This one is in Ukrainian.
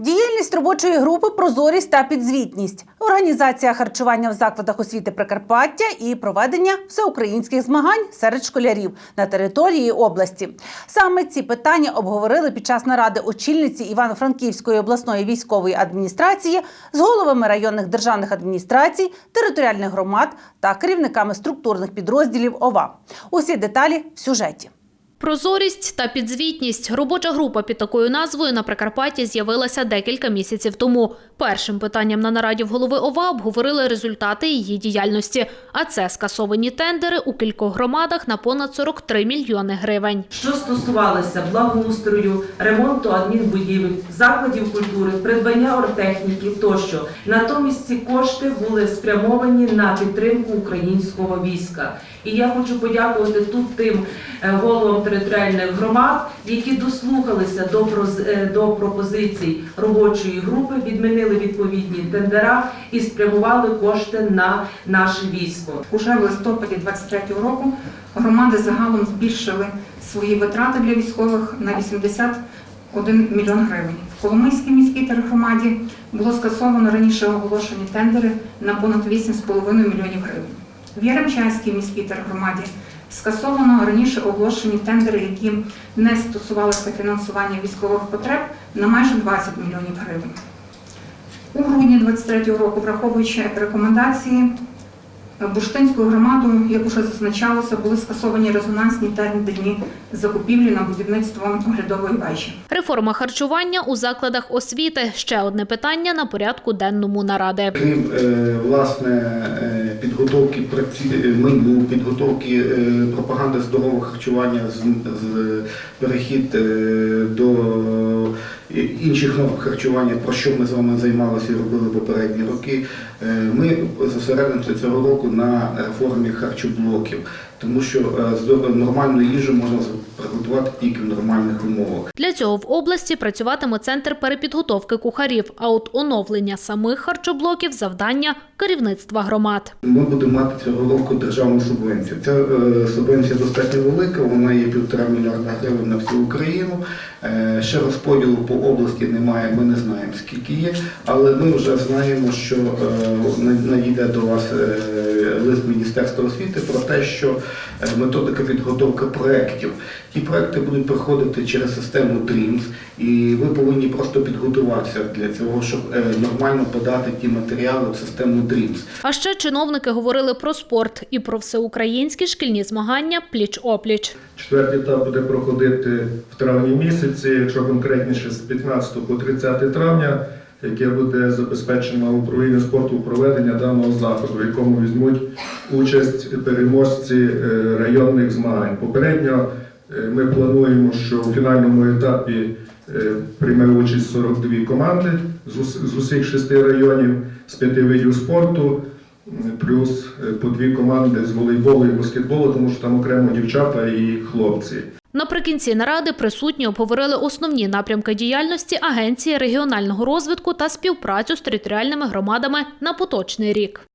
Діяльність робочої групи прозорість та підзвітність, організація харчування в закладах освіти Прикарпаття і проведення всеукраїнських змагань серед школярів на території області. Саме ці питання обговорили під час наради очільниці Івано-Франківської обласної військової адміністрації з головами районних державних адміністрацій, територіальних громад та керівниками структурних підрозділів ОВА. Усі деталі в сюжеті. Прозорість та підзвітність. Робоча група під такою назвою на Прикарпатті з'явилася декілька місяців тому. Першим питанням на нараді в голови ОВА обговорили результати її діяльності. А це скасовані тендери у кількох громадах на понад 43 мільйони гривень. що стосувалося благоустрою, ремонту адмінбудівель, закладів культури, придбання оргтехніки тощо. Натомість ці кошти були спрямовані на підтримку українського війська. І я хочу подякувати тут тим е, головам територіальних громад, які дослухалися до, е, до пропозицій робочої групи, відмінили відповідні тендера і спрямували кошти на наше військо. Уже в листопаді 23-го року громади загалом збільшили свої витрати для військових на 81 мільйон гривень. В Коломийській міській тергромаді було скасовано раніше оголошені тендери на понад 8,5 мільйонів гривень. В Яремчанській міській тергромаді скасовано раніше оголошені тендери, які не стосувалися фінансування військових потреб на майже 20 мільйонів гривень. У грудні 23-го року, враховуючи рекомендації, Бурштинською громадою, як уже зазначалося, були скасовані резонансні тендерні закупівлі на будівництво оглядової вежі. Реформа харчування у закладах освіти ще одне питання на порядку денному наради. Крім е, власне е, підготовки праці- е, меню, підготовки пропаганди здорового харчування, з, перехід до інших норм харчування, про що ми з вами займалися і робили попередні роки. е, Ми зосередимося цього року на реформі харчоблоків, тому що е, нормальну їжу можна приготувати тільки в нормальних умовах. Для цього в області працюватиме центр перепідготовки кухарів. А от оновлення самих харчоблоків завдання керівництва громад. Ми будемо мати цього року державну субвенцію. Ця е, субвенція достатньо велика, вона є півтора мільярда гривень на всю Україну. Ще розподілу по області немає, ми не знаємо скільки є, але ми вже знаємо, що е, надійде до вас е, лист Міністерства освіти про те, що е, методика підготовки проєктів. Ті проекти будуть проходити через систему DREAMS, і ви повинні просто підготуватися для цього, щоб нормально подати ті матеріали в систему DREAMS. А ще чиновники говорили про спорт і про всеукраїнські шкільні змагання пліч-опліч. Четвертий етап буде проходити в травні місяці, якщо конкретніше з 15 по 30 травня, яке буде забезпечено управління спорту проведення даного заходу, в якому візьмуть участь переможці е, районних змагань. Попередньо е, ми плануємо, що у фінальному етапі е, прийме участь 42 команди з усіх шести районів з п'яти видів спорту. Плюс по дві команди з волейболу і баскетболу, тому що там окремо дівчата і хлопці. Наприкінці наради присутні обговорили основні напрямки діяльності Агенції регіонального розвитку та співпрацю з територіальними громадами на поточний рік.